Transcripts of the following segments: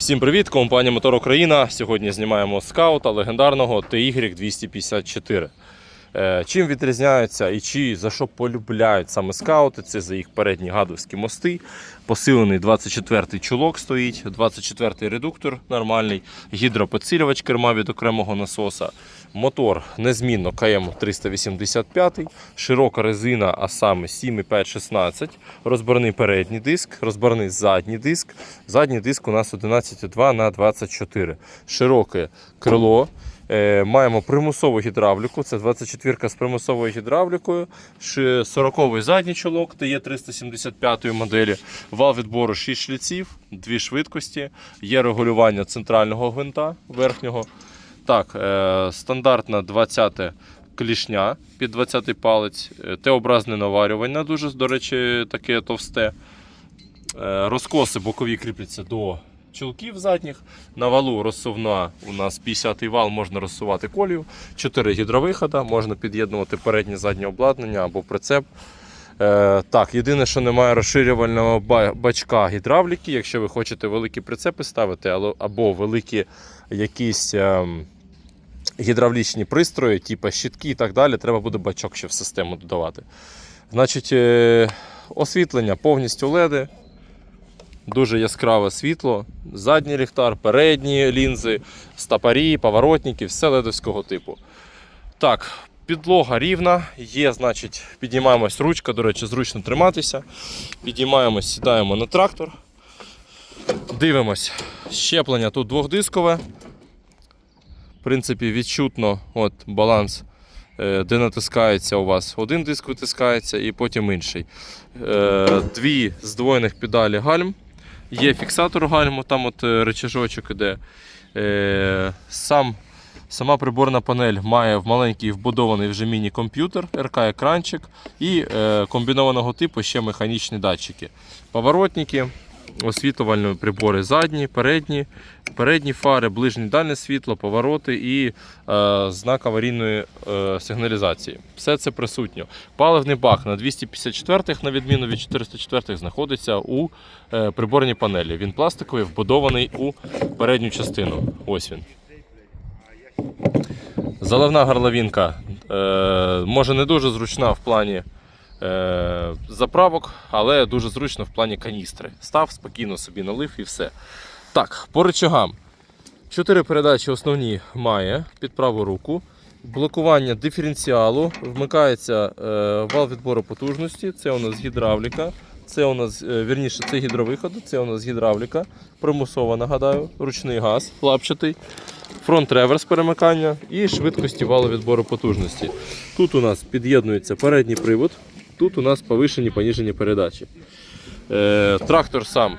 Всім привіт, компанія Мотор Україна. Сьогодні знімаємо скаута легендарного TY 254. Е, Чим відрізняються і чи за що полюбляють саме скаути? Це за їх передні гадовські мости. Посилений 24-й чулок стоїть, 24-й редуктор нормальний, гідроподсилювач керма від окремого насоса. Мотор незмінно КМ 385, широка резина, а саме 7,5-16, розборний передній диск, розборний задній диск. Задній диск у нас 11,2 на 24. Широке крило. Е, Маємо примусову гідравліку, це 24-ка з примусовою гідравлікою, 40-й задній чолок ТЕ 375 моделі, вал відбору 6 шліців, 2 швидкості, є регулювання центрального гвинта верхнього. Так, е, стандартна 20 клішня під 20-й палець, е, Т-образне наварювання, дуже, до речі, таке товсте. Розкоси бокові кріпляться до чулків задніх. На валу розсувна у нас 50-й вал, можна розсувати колію. 4 гідровихода, можна під'єднувати переднє заднє обладнання або прицеп. Е, так, єдине, що немає розширювального бачка гідравліки. Якщо ви хочете великі прицепи ставити, або великі якісь ем, гідравлічні пристрої, типу щитки і так далі, треба буде бачок ще в систему додавати. Значить, е, освітлення повністю LED, дуже яскраве світло, задній ліхтар, передні лінзи, стапарі, поворотники, все ледовського типу. Так, підлога рівна, є, значить, підіймаємось ручка, до речі, зручно триматися. Підіймаємось, сідаємо на трактор. Дивимось. Щеплення тут двохдискове. В принципі, відчутно от, баланс, е, де натискається у вас один диск витискається і потім інший. Е, Дві здвоєних педалі гальм. Є фіксатор гальму, там от речажочок іде. Е, Сам, сама приборна панель має в маленький вбудований вже міні-комп'ютер, РК-екранчик і е, комбінованого типу ще механічні датчики. Поворотники, освітлювальні прибори задні, передні, передні фари, ближнє дальнє світло, повороти і е, знак аварійної е, сигналізації. Все це присутньо. Паливний бак на 254-х, на відміну від 404-х, знаходиться у е, приборній панелі. Він пластиковий, вбудований у передню частину. Ось він. Заливна горловинка е, може не дуже зручна в плані заправок, але дуже зручно в плані каністри. Став, спокійно собі налив і все. Так, по рычагам. Чотири передачі основні має під праву руку. Блокування диференціалу, вмикається е, вал відбору потужності, це у нас гідравліка. Це у нас, е, вірніше, це гідровиход, це у нас гідравліка, примусова, нагадаю, ручний газ, лапчатий, фронт реверс перемикання і швидкості валу відбору потужності. Тут у нас під'єднується передній привод, тут у нас повишені поніжені передачі. Е, трактор сам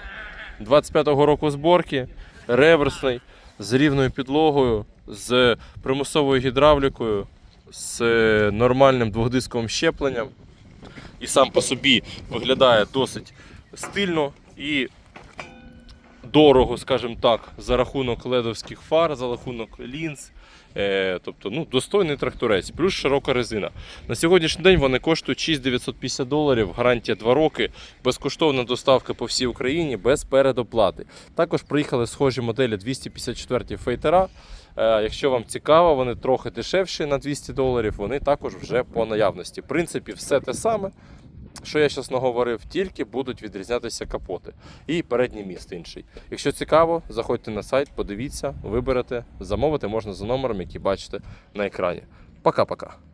25-го року зборки, реверсний, з рівною підлогою, з примусовою гідравлікою, з е, нормальним двохдисковим щепленням. І сам по собі виглядає досить стильно і дорого, скажімо так, за рахунок ледовських фар, за рахунок лінз. Е, тобто ну, достойний тракторець, плюс широка резина. На сьогоднішній день вони коштують 6950 доларів, гарантія 2 роки, безкоштовна доставка по всій Україні без передоплати. Також приїхали схожі моделі 254 фейтера. Е, Якщо вам цікаво, вони трохи дешевші на 200 доларів, вони також вже по наявності. В принципі, все те саме, що я зараз наговорив, тільки будуть відрізнятися капоти і передній міст інший. Якщо цікаво, заходьте на сайт, подивіться, виберете, замовити можна за номером, який бачите на екрані. Пока-пока.